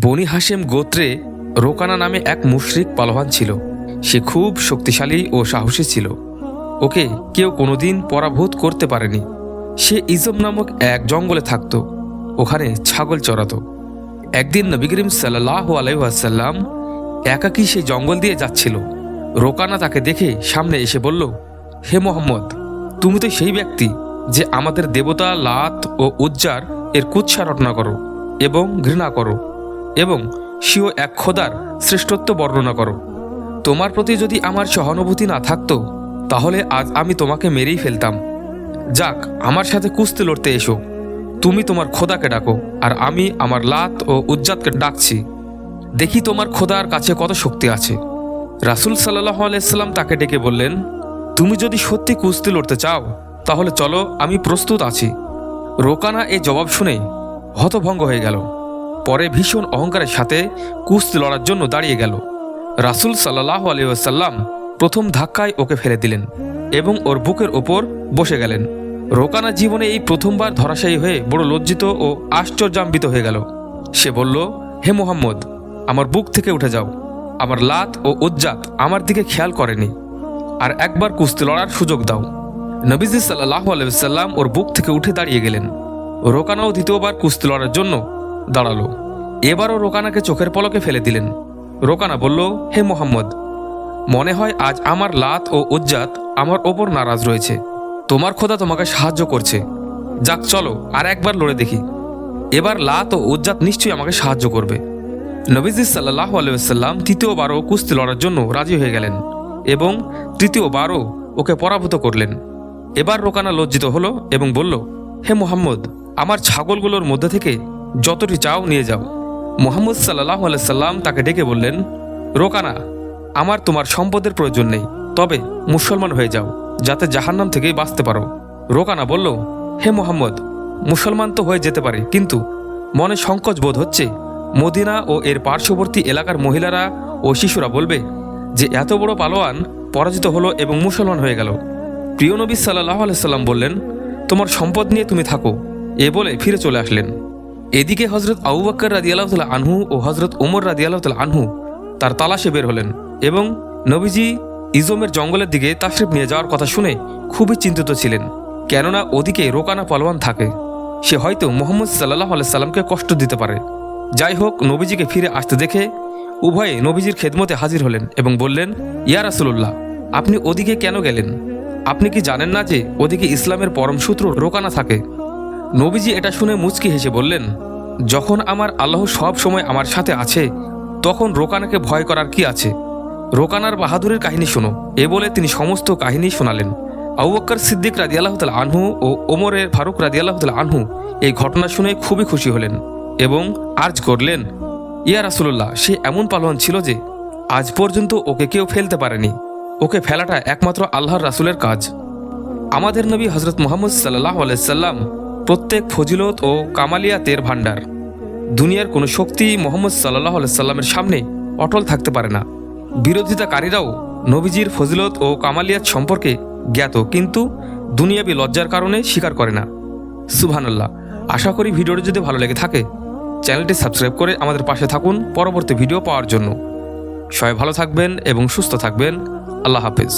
বনি হাসেম গোত্রে রোকানা নামে এক মুশরিক পালোয়ান ছিল। সে খুব শক্তিশালী ও সাহসী ছিল। ওকে কেউ কোনোদিন পরাভূত করতে পারেনি। সে ইজম নামক এক জঙ্গলে থাকত। ওখানে ছাগল চড়াতো। একদিন নবী করিম সাল্লাহ আলাইসাল্লাম একাকী সেই জঙ্গল দিয়ে যাচ্ছিল। রোকানা তাকে দেখে সামনে এসে বলল, হে মোহাম্মদ, তুমি তো সেই ব্যক্তি যে আমাদের দেবতা লাত ও উজ্জার এর কুৎসা রটনা করো এবং ঘৃণা করো। এবং সিও এক খোদার শ্রেষ্ঠত্ব বর্ণনা করো। তোমার প্রতি যদি আমার সহানুভূতি না থাকতো, তাহলে আজ আমি তোমাকে মেরেই ফেলতাম। যাক, আমার সাথে কুস্তি লড়তে এসো। তুমি তোমার খোদাকে ডাকো, আর আমি আমার লাত ও উজ্জাতকে ডাকছি। দেখি তোমার খোদার কাছে কত শক্তি আছে। রাসুল সাল্লাহ আলাইসাল্লাম তাকে ডেকে বললেন, তুমি যদি সত্যি কুস্তি লড়তে চাও, তাহলে চলো আমি প্রস্তুত আছি। রোকানা এই জবাব শুনে হতভঙ্গ হয়ে গেল। পরে ভীষণ অহংকারের সাথে কুস্তি লড়ার জন্য দাঁড়িয়ে গেল। রাসুল সাল্লাহ আলিয়াল্লাম প্রথম ধাক্কায় ওকে ফেলে দিলেন এবং ওর বুকের ওপর বসে গেলেন। রোকানা জীবনে এই প্রথমবার ধরাশায়ী হয়ে বড় লজ্জিত ও আশ্চর্যাম্বিত হয়ে গেল। সে বলল, হে মোহাম্মদ, আমার বুক থেকে উঠে যাও। আমার লাত ও উজ্জাত আমার দিকে খেয়াল করেনি। আর একবার কুস্তি লড়ার সুযোগ দাও। নবীজি সাল্লাহ আলাইসাল্লাম ওর বুক থেকে উঠে দাঁড়িয়ে গেলেন। রোকানাও দ্বিতীয়বার কুস্তি লড়ার জন্য দাঁড়াল। এবারও রোকানাকে চোখের পলকে ফেলে দিলেন। রোকানা বলল, হে মোহাম্মদ, মনে হয় আজ আমার লাত ও উজ্জাত আমার ওপর নারাজ রয়েছে। তোমার খোদা তোমাকে সাহায্য করছে। যাক, চলো, আর একবার লড়ে দেখি। এবার লাত ও উজ্জাত নিশ্চয়ই আমাকে সাহায্য করবে। নবীজি সাল্লাহ আলাইসাল্লাম তৃতীয়বারও কুস্তি লড়ার জন্য রাজি হয়ে গেলেন এবং তৃতীয়বারও ওকে পরাভূত করলেন। এবার রোকানা লজ্জিত হলো এবং বলল, হে মোহাম্মদ, আমার ছাগলগুলোর মধ্যে থেকে যতটি চাও নিয়ে যাও। মোহাম্মদ সাল্লাহ আলাইসাল্লাম তাকে ডেকে বললেন, রোকানা, আমার তোমার সম্পদের প্রয়োজন নেই, তবে মুসলমান হয়ে যাও, যাতে জাহান্নাম থেকে বাঁচতে পারো। রোকানা বলল, হে মোহাম্মদ, মুসলমান তো হয়ে যেতে পারে, কিন্তু মনে সংকোচ বোধ হচ্ছে? মদিনা ও এর পার্শ্ববর্তী এলাকার মহিলারা ও শিশুরা বলবে যে, এত বড় পালোয়ান পরাজিত হলো এবং মুসলমান হয়ে গেল। প্রিয় নবী সাল্লাহ আলাইসাল্লাম বললেন, তোমার সম্পদ নিয়ে তুমি থাকো। এ বলে ফিরে চলে আসলেন। এদিকে হজরত আউবাক্কর রাজি আল্লাহতাল আনহু ও হজরত ওমর রাজি আল্লাহতাল আনহু তার তালাশে বের হলেন এবং নবীজি ইজমের জঙ্গলের দিকে তাশরিফ নিয়ে যাওয়ার কথা শুনে খুবই চিন্তিত ছিলেন। কেননা ওদিকে রোকানা পালোয়ান থাকে। সে হয়তো মোহাম্মদ সাল্লাহ আলাইসাল্লামকে কষ্ট দিতে পারে। যাই হোক, নবীজিকে ফিরে আসতে দেখে উভয়ে নবীজির খেদমতে হাজির হলেন এবং বললেন, ইয়া রাসুল্লাহ আপনি ওদিকে কেন গেলেন? আপনি কি জানেন না যে ওদিকে ইসলামের পরম সূত্র রোকানা থাকে? নবীজি এটা শুনে মুচকি হেসে বললেন, যখন আমার আল্লাহ সব সময় আমার সাথে আছে, তখন রোকানাকে ভয় করার কি আছে? রোকানার বাহাদুরের কাহিনী শোনো। এ বলে তিনি সমস্ত কাহিনী শোনালেন। আউবক্কর সিদ্দিক রাজি আল্লাহ আনহু ও ওমরের ফারুক রাজি আল্লাহ আনহু এই ঘটনা শুনে খুবই খুশি হলেন এবং আর্জ করলেন, ইয়া রাসুল্লাহ সে এমন পালোয়ান ছিল যে আজ পর্যন্ত ওকে কেউ ফেলতে পারেনি। ওকে ফেলাটা একমাত্র আল্লাহর রাসুলের কাজ। আমাদের নবী হজরত মোহাম্মদ সাল্লাহ আলাইসাল্লাম প্রত্যেক ফজিলত ও কামালিয়াতের ভাণ্ডার। দুনিয়ার কোনো শক্তি মোহাম্মদ সাল্লাহ আলাইসাল্লামের সামনে অটল থাকতে পারে না। বিরোধিতাকারীরাও নবীজির ফজিলত ও কামালিয়াত সম্পর্কে জ্ঞাত, কিন্তু দুনিয়াবি লজ্জার কারণে স্বীকার করে না। সুবহানাল্লাহ। আশা করি ভিডিওটি যদি ভালো লেগে থাকে, চ্যানেলটি সাবস্ক্রাইব করে আমাদের পাশে থাকুন পরবর্তী ভিডিও পাওয়ার জন্য। সবাই ভালো থাকবেন এবং সুস্থ থাকবেন। আল্লাহ হাফেজ।